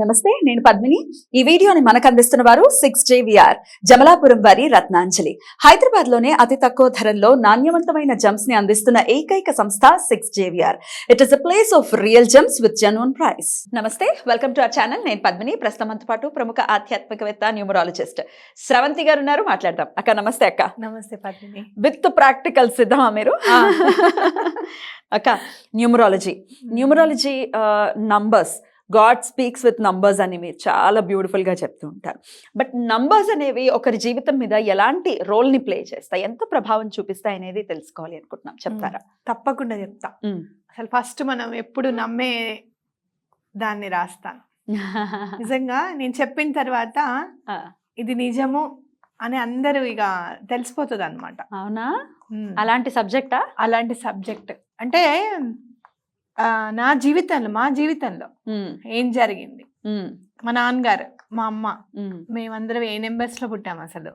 నమస్తే నేను పద్మిని. ఈ వీడియోని మనకు అందిస్తున్న వారు సిక్స్ జేవిఆర్ జమలాపురం వారి రత్నాంజలి. హైదరాబాద్లోనే అతి తక్కువ ధరల్లో నాణ్యవంతమైన జమ్స్ని అందిస్తున్న ఏకైక సంస్థ six J V R it is a place of real gems with genuine price నమస్తే వెల్కమ్ టు అవర్ ఛానల్ నేను పద్మిని ప్రస్తుతంతో పాటు ప్రముఖ ఆధ్యాత్మికవేత్త న్యూమరాలజిస్ట్. స్రవంతి గారు ఉన్నారు మాట్లాడదాం. అక్క నమస్తే అక్క. నమస్తే పద్మిని. విత్ ప్రాక్టికల్ సిద్ధమా మీరు. అక్క numerology. Numerology numbers god speaks with numbers అని మీరు చాలా beautiful గా చెప్తూ ఉంటారు. బట్ నంబర్స్ అనేవి ఒకరి జీవితం మీద ఎలాంటి role ని ప్లే చేస్తాయి? ఎంత ప్రభావం చూపిస్తాయి అనేది తెలుసుకోవాలి అనుకుంటున్నాం. చెప్తారా? తప్పకుండా చెప్తా. అసలు ఫస్ట్ మనం ఎప్పుడు నమ్మే దాన్ని రాస్తాను నిజంగా నేను చెప్పిన తర్వాత ఇది నిజము అని అందరూ ఇక తెలిసిపోతుంది అనమాట అవునా అలాంటి సబ్జెక్టా అలాంటి సబ్జెక్ట్ అంటే నా జీవితంలో మా జీవితంలో ఏం జరిగింది? మా నాన్నగారు మా అమ్మ మేమందరం ఏ నెంబర్స్లో పుట్టాం అసలు?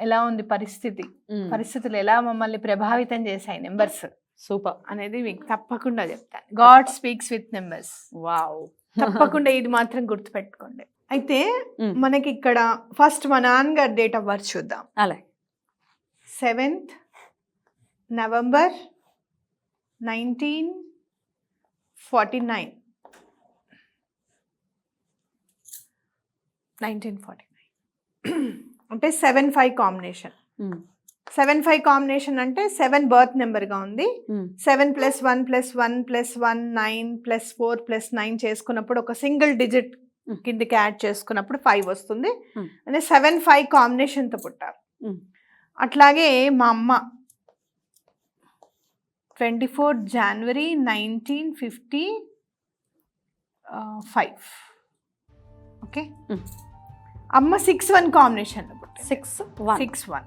ఎలా ఉంది పరిస్థితి? పరిస్థితులు ఎలా మమ్మల్ని ప్రభావితం చేశాయి నెంబర్స్? సూపర్. అనేది మీకు తప్పకుండా చెప్తాను god speaks with numbers. Wow. తప్పకుండా ఇది మాత్రం గుర్తుపెట్టుకోండి. అయితే. మనకి ఇక్కడ ఫస్ట్ మా నాన్నగారి డేట్ ఆఫ్ బర్త్ చూద్దాం. అలా. Seventh November nineteen forty nine nineteen forty nine అంటే seven five combination seven five combination అంటే సెవెన్ బర్త్ నెంబర్గా ఉంది. Seven plus one plus one plus one nine plus four plus nine చేసుకున్నప్పుడు ఒక single digit. కిందకి add చేసుకున్నప్పుడు five వస్తుంది. Mm. అంటే సెవెన్ ఫైవ్ కాంబినేషన్తో పుట్టారు. Mm. అట్లాగే మా అమ్మ ట్వంటీ ఫోర్ జనవరి నైన్టీన్ ఫిఫ్టీ ఫైవ్ ఓకే. అమ్మ సిక్స్ వన్ కాంబినేషన్లో పుట్టింది. సిక్స్ వన్ సిక్స్ వన్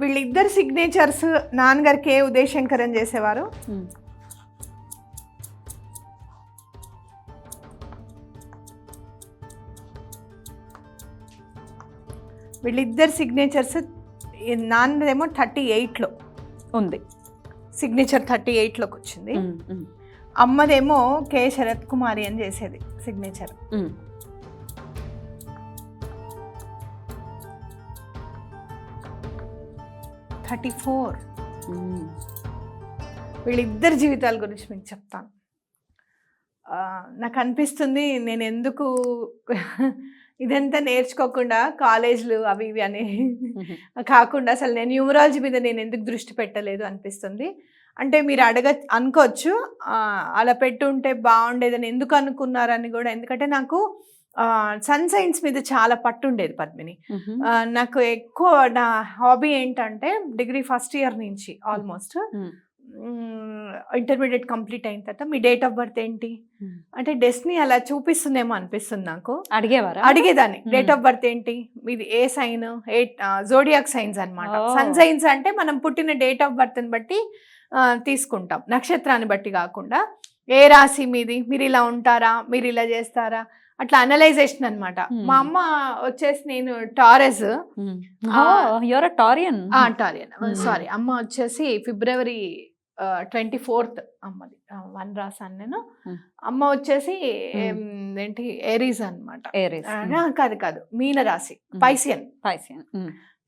వీళ్ళిద్దరు సిగ్నేచర్స్ నాన్నగారికి ఏ ఉదయశంకరం చేసేవారు. వీళ్ళిద్దరు సిగ్నేచర్స్ నాన్నదేమో థర్టీ ఎయిట్లో ఉంది. సిగ్నేచర్ థర్టీ ఎయిట్లోకి వచ్చింది అమ్మదేమో కె శరత్ కుమారి అని చేసేది సిగ్నేచర్ థర్టీ ఫోర్. వీళ్ళిద్దరి జీవితాల గురించి మీకు చెప్తాను. నాకు అనిపిస్తుంది నేను ఎందుకు ఇదంతా నేర్చుకోకుండా కాలేజ్లు అవి ఇవి అని కాకుండా అసలు నేను న్యూమరాలజీ మీద నేను ఎందుకు దృష్టి పెట్టలేదు అనిపిస్తుంది. అంటే మీరు అడగ అనుకోవచ్చు అలా పెట్టుంటే బాగుండేదని ఎందుకు అనుకున్నారని కూడా. ఎందుకంటే నాకు సన్ సైన్స్ మీద చాలా పట్టు ఉండేది పద్మిని నాకు ఎక్కువ నా హాబీ ఏంటంటే డిగ్రీ ఫస్ట్ ఇయర్ నుంచి ఆల్మోస్ట్. ఇంటర్మీడియట్ కంప్లీట్ అయిన తర్వాత మీ డేట్ ఆఫ్ బర్త్ ఏంటి? అంటే డెస్నీ అలా చూపిస్తుందేమో అనిపిస్తుంది నాకు. అడిగేవారా? అడిగేదాన్ని. డేట్ ఆఫ్ బర్త్ ఏంటి? మీది ఏ సైన్ ఏ జోడియాక్ సైన్స్ అన్నమాట. Oh. సన్ సైన్స్ అంటే మనం పుట్టిన డేట్ ఆఫ్ బర్త్ని బట్టి తీసుకుంటాం. నక్షత్రాన్ని బట్టి కాకుండా. ఏ రాశి మీది? మీరు ఇలా ఉంటారా? మీరు ఇలా చేస్తారా? అట్లా అనలైజేషన్ అన్నమాట. Hmm. మా అమ్మ వచ్చేసి నేను టారెస్. టారియన్ టారియన్. సారీ అమ్మ వచ్చేసి ఫిబ్రవరి ట్వంటీ ఫోర్త్ అమ్మది. వన్ రాసాను నేను. అమ్మ వచ్చేసి ఏంటి ఏరీస్ అనమాట కాదు కాదు మీన రాశి పైసియన్. పైసియన్.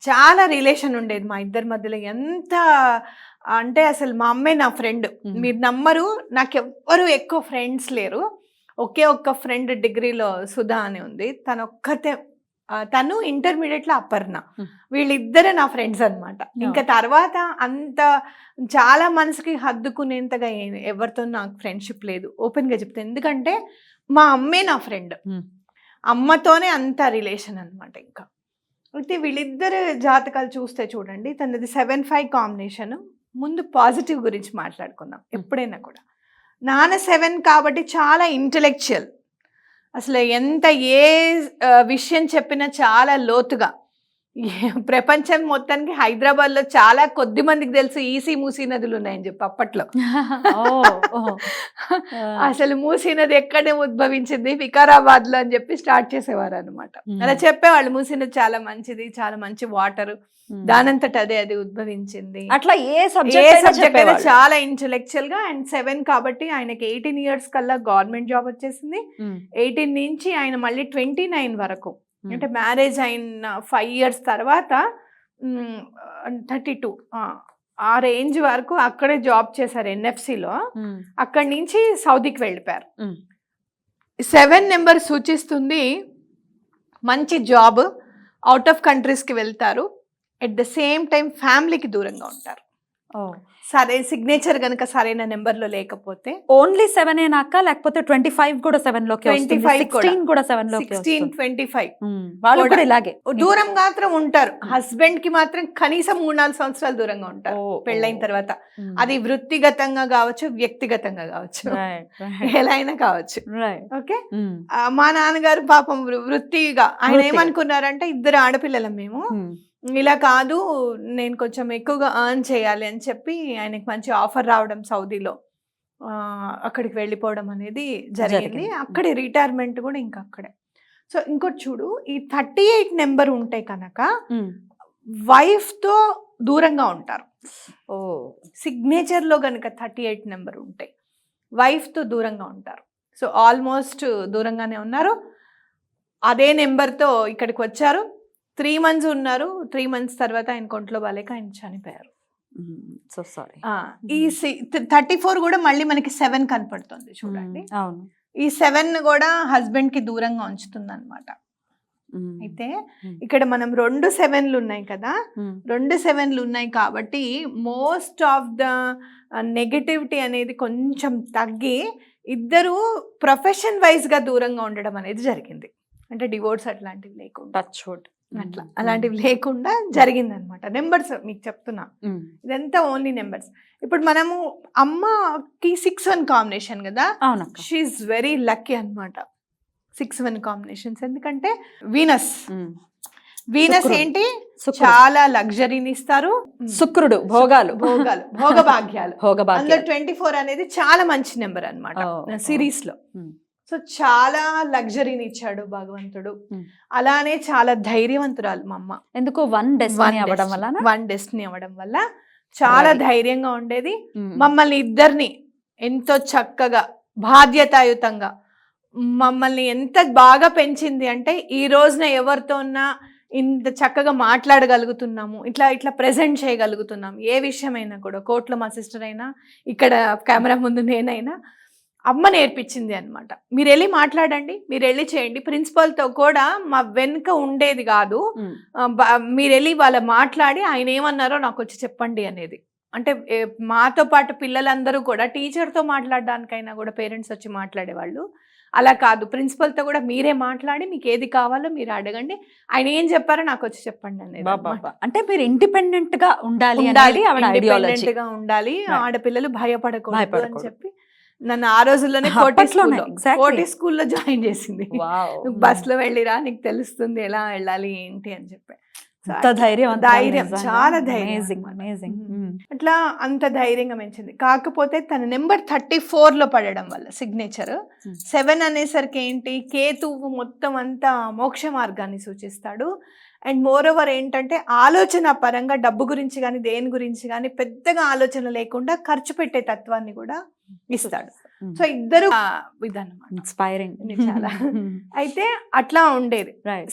చాలా రిలేషన్ ఉండేది మా ఇద్దరి మధ్యలో. ఎంత అంటే అసలు మా అమ్మే నా ఫ్రెండ్. మీరు నమ్మరు నాకు ఎవ్వరు ఎక్కువ ఫ్రెండ్స్ లేరు. ఒకే ఒక్క ఫ్రెండ్ డిగ్రీలో సుధా అని ఉంది. తను ఒక్కతే తను ఇంటర్మీడియట్లో అపర్ణ. Hmm. వీళ్ళిద్దరే నా ఫ్రెండ్స్ అన్నమాట. ఇంకా తర్వాత అంత చాలా మనసుకి హద్దుకునేంతగా ఎవరితో నాకు ఫ్రెండ్షిప్ లేదు. ఓపెన్గా చెప్తే ఎందుకంటే మా అమ్మే నా ఫ్రెండ్. అమ్మతోనే అంత రిలేషన్ అన్నమాట ఇంకా. అయితే వీళ్ళిద్దరు జాతకాలు చూస్తే చూడండి తనది సెవెన్ ఫైవ్ కాంబినేషన్ ముందు పాజిటివ్ గురించి మాట్లాడుకుందాం ఎప్పుడైనా కూడా. నాన్న సెవెన్ కాబట్టి చాలా ఇంటలెక్చువల్ అసలు ఎంత ఏ ఆ, విషయం చెప్పినా చాలా లోతుగా. ప్రపంచం మొత్తానికి హైదరాబాద్లో చాలా కొద్ది మందికి తెలుసు ఈసీ మూసీ నదులు ఉన్నాయని చెప్పి అప్పట్లో. అసలు మూసీ నది ఎక్కడే ఉద్భవించింది? వికారాబాద్లో అని చెప్పి స్టార్ట్ చేసేవారు అనమాట అలా చెప్పేవాళ్ళు మూసీ నది చాలా మంచిది చాలా మంచి వాటర్. దానంతట అదే అది ఉద్భవించింది. అట్లా ఏ సబ్జెక్ట్ చాలా ఇంటెలెక్చువల్గా అండ్ సెవెన్ కాబట్టి ఆయనకి ఎయిటీన్ ఇయర్స్ కల్లా గవర్నమెంట్ జాబ్ వచ్చేసింది. ఎయిటీన్ నుంచి ఆయన మళ్ళీ ట్వంటీ నైన్ వరకు. అంటే మ్యారేజ్ అయిన ఫైవ్ ఇయర్స్ తర్వాత థర్టీ టూ ఆ రేంజ్ వరకు అక్కడే జాబ్ చేశారు ఎన్ఎఫ్సిలో. అక్కడి నుంచి సౌదీకి వెళ్ళిపోయారు. సెవెన్ నెంబర్ సూచిస్తుంది మంచి జాబ్ అవుట్ ఆఫ్ కంట్రీస్కి వెళ్తారు ఎట్ ద సేమ్ టైం ఫ్యామిలీకి దూరంగా ఉంటారు. సరే సిగ్నేచర్ కనుక సరైన నెంబర్లో లేకపోతే? ఓన్లీ సెవెన్ ఏనాక లేకపోతే ట్వంటీ ఫైవ్ కూడా సెవెన్లోకి 25 కూడా. సిక్స్టీన్ కూడా సెవెన్లోకి సిక్స్టీన్. ట్వంటీ ఫైవ్ వాళ్ళు కూడా. ఇలాగే. దూరం మాత్రం ఉంటారు. హస్బెండ్కి మాత్రం కనీసం మూడు నాలుగు సంవత్సరాలు దూరంగా ఉంటారు. పెళ్ళైన. తర్వాత. ఉమ్. అది వృత్తిగతంగా కావచ్చు వ్యక్తిగతంగా కావచ్చు. ఎలా అయినా కావచ్చు. ఓకే? మా నాన్నగారు పాపం వృత్తిగా ఆయన. ఏమనుకున్నారంటే ఇద్దరు ఆడపిల్లలం మేము. ఇలా కాదు నేను కొంచెం ఎక్కువగా ఎర్న్ చేయాలి అని చెప్పి ఆయనకి మంచి ఆఫర్ రావడం సౌదీలో. అక్కడికి వెళ్ళిపోవడం అనేది జరిగింది. అక్కడే రిటైర్మెంట్ కూడా ఇంకా అక్కడే. సో ఇంకోటి చూడు ఈ థర్టీ ఎయిట్ నెంబర్ ఉంటే కనుక ఉమ్. wife తో దూరంగా ఉంటారు. ఓ. సిగ్నేచర్లో కనుక థర్టీ ఎయిట్ నెంబర్ ఉంటే wife తో దూరంగా ఉంటారు. సో ఆల్మోస్ట్ దూరంగానే ఉన్నారు. అదే నెంబర్తో ఇక్కడికి వచ్చారు. త్రీ మంత్స్ ఉన్నారు. త్రీ మంత్స్ తర్వాత ఆయన కొంట్లో బాలేక ఆయన చనిపోయారు. So sorry. ఈ థర్టీ ఫోర్ కూడా మళ్ళీ మనకి సెవెన్ కనపడుతుంది చూడండి. అవును. ఈ సెవెన్ కూడా హస్బెండ్కి దూరంగా ఉంచుతుంది అనమాట అయితే ఇక్కడ మనం రెండు సెవెన్లు ఉన్నాయి కదా? రెండు సెవెన్లు ఉన్నాయి కాబట్టి మోస్ట్ ఆఫ్ ద నెగటివిటీ అనేది కొంచెం తగ్గి ఇద్దరు ప్రొఫెషన్గా దూరంగా ఉండడం అనేది జరిగింది. అంటే డివోర్స్ అట్లాంటివి లేకుండా. Touch wood. అట్లా. అలాంటివి లేకుండా జరిగింది అనమాట నెంబర్స్ మీకు చెప్తున్నా. ఇదంతా ఓన్లీ నెంబర్స్ ఇప్పుడు మనము అమ్మకి సిక్స్ వన్ కాంబినేషన్ కదా? అవునక్క. షీఈ్ వెరీ లక్కీ అన్నమాట. సిక్స్ వన్ కాంబినేషన్స్ ఎందుకంటే వీనస్ వీనస్. ఏంటి. చాలా లగ్జరీని ఇస్తారు. శుక్రుడు భోగాలు. భోగాలు. భోగభాగ్యాలు. అందులో భోగభాగ్యాలు. ట్వంటీ ఫోర్ అనేది చాలా మంచి నెంబర్ అనమాట. సిరీస్లో. సో చాలా లగ్జరీని ఇచ్చాడు భగవంతుడు. ఉమ్. అలానే చాలా ధైర్యవంతురాలు మా అమ్మ. ఎందుకు వన్ డెస్టినీ అవ్వడం వల్ల వన్ డెస్టినీ అవ్వడం వల్ల చాలా. ధైర్యంగా ఉండేది. మమ్మల్ని ఇద్దరిని ఎంతో చక్కగా బాధ్యతాయుతంగా మమ్మల్ని ఎంత బాగా పెంచింది అంటే ఈ రోజున ఎవరితో ఉన్నా ఇంత చక్కగా మాట్లాడగలుగుతున్నాము ఇట్లా ఇట్లా ప్రజెంట్ చేయగలుగుతున్నాం. ఏ విషయమైనా కూడా కోర్టులో మా సిస్టర్ అయినా ఇక్కడ కెమెరా ముందు నేనైనా అమ్మ నేర్పించింది అనమాట మీరు వెళ్ళి మాట్లాడండి మీరు వెళ్ళి చేయండి. ప్రిన్సిపల్తో కూడా మా వెనుక ఉండేది కాదు. మీరు వెళ్ళి వాళ్ళ మాట్లాడి ఆయన ఏమన్నారో నాకు వచ్చి చెప్పండి అనేది. అంటే మాతో పాటు పిల్లలందరూ కూడా టీచర్తో మాట్లాడడానికైనా కూడా పేరెంట్స్ వచ్చి మాట్లాడేవాళ్ళు. అలా కాదు. ప్రిన్సిపల్తో కూడా మీరే మాట్లాడి మీకు ఏది కావాలో మీరు అడగండి. ఆయన ఏం చెప్పారో నాకు వచ్చి చెప్పండి అనేది. అంటే మీరు ఇండిపెండెంట్గా ఉండాలి. ఉండాలి గా ఉండాలి. ఆడపిల్లలు భయపడకూడదు అని. చెప్పి నన్ను ఆ రోజుల్లోనే కోటి స్కూల్లో. కోటి స్కూల్లో జాయిన్ చేసింది. నువ్వు బస్లో వెళ్ళిరా నీకు తెలుస్తుంది ఎలా వెళ్ళాలి ఏంటి అని చెప్పి. ధైర్యం ధైర్యం చాలా ధైర్యం అమేజింగ్ అన్నమాట. Amazing Mm. అట్లా అంత ధైర్యంగా పెంచింది కాకపోతే తన నెంబర్ థర్టీ ఫోర్లో పడడం వల్ల సిగ్నేచర్ Hmm. సెవెన్ అనేసరికి ఏంటి? కేతువు మొత్తం అంతా మోక్ష మార్గాన్ని సూచిస్తాడు. అండ్ మోర్ ఓవర్ ఏంటంటే ఆలోచన పరంగా డబ్బు గురించి కానీ దేని గురించి కానీ పెద్దగా ఆలోచన లేకుండా ఖర్చు పెట్టే తత్వాన్ని కూడా ఇస్తాడు. సో ఇద్దరు ఇదన్నమాట. ఇన్స్పైరింగ్ చాలా. అయితే అట్లా ఉండేది.